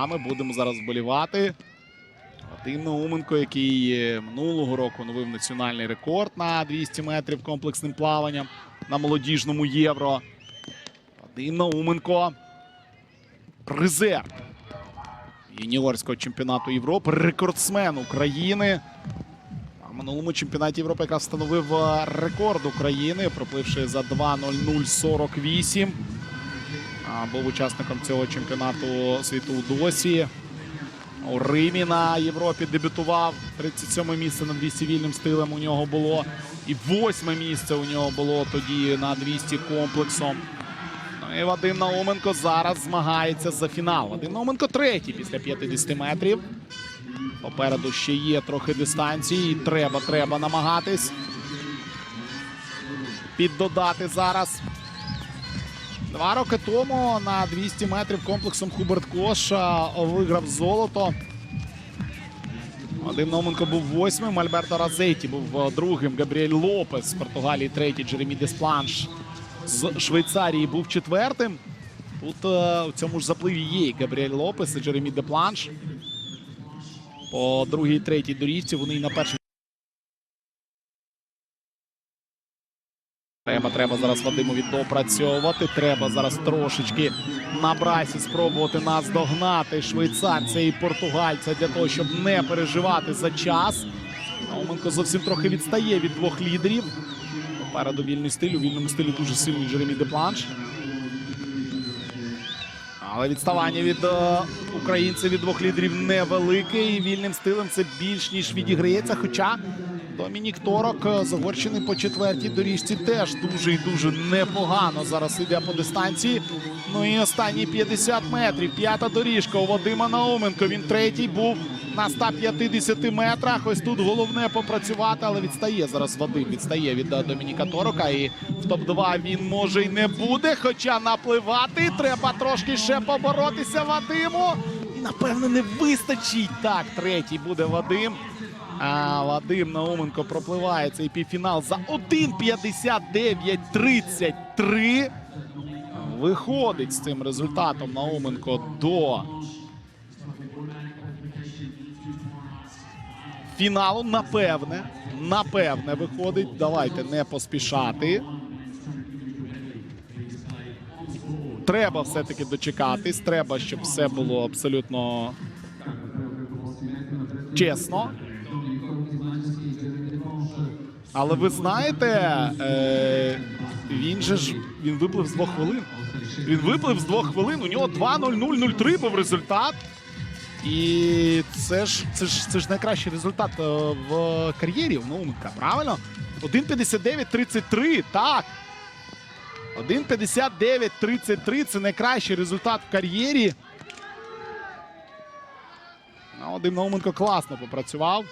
А ми будемо зараз вболівати. Вадим Науменко, який е, минулого року новив національний рекорд на 200 метрів комплексним плаванням на молодіжному євро. Вадим Науменко. Призер юніорського чемпіонату Європи, рекордсмен України. А в минулому чемпіонаті Європи якраз встановив е, рекорд України, пропливши за 2.0048. Був учасником цього чемпіонату світу у досі. У Римі на Європі дебютував. 37 місце на 200 вільним стилем у нього було. І восьме місце у нього було тоді на 200 комплексом. Ну і Вадим Науменко зараз змагається за фінал. Вадим Науменко третій після 50 метрів. Попереду ще є трохи дистанції. І треба, треба намагатись. Піддодати зараз. Два роки тому на 200 метрів комплексом Хуберт Коша виграв золото. Вадим Науменко був восьмим, Альберто Разеті був е, другим. Габріель Лопес з Португалії третій, Джеремі Деспланш з Швейцарії був четвертим. Тут е, у цьому ж запливі є і Габріель Лопес і Джеремі Депланш. По другій, третій доріжці вони і на першій. Треба, треба зараз Вадимові допрацьовувати. Треба зараз трошечки на брасі спробувати наздогнати швейцарця і португальця для того, щоб не переживати за час. Науменко зовсім трохи відстає від двох лідерів. Попереду вільний стиль. У вільному стилі дуже сильний Джеремі Депланш. Але відставання від е, українця від двох лідерів невелике. І вільним стилем це більш ніж відіграється. Хоча Домінік Торок е, з Угорщини по четвертій доріжці теж дуже і дуже непогано зараз іде по дистанції. Ну і останні 50 метрів. П'ята доріжка у Вадима Науменко. Він третій був на 150 метрах. Ось тут головне попрацювати, але відстає зараз Вадим. Відстає від е, Домініка Торока. І в топ-2 він може й не буде. Хоча напливати треба трошки ще поборотися Вадиму. І напевно не вистачить. Так, третій буде Вадим. А Вадим Науменко пропливає цей півфінал за 1.59.33. Виходить з цим результатом Науменко до фіналу. Напевне, напевне, виходить. Давайте не поспішати. Треба все-таки дочекатись. Треба, щоб все було абсолютно чесно. Але ви знаєте, е, він же ж він виплив з двох хвилин. Він виплив з двох хвилин. У нього 2-0-0-0-3 був результат. І це ж це ж це ж найкращий результат е, в кар'єрі у Науменка, правильно? 1.59-33, так. 1.59-33 це найкращий результат в кар'єрі. Ну, Вадим Науменко класно попрацював.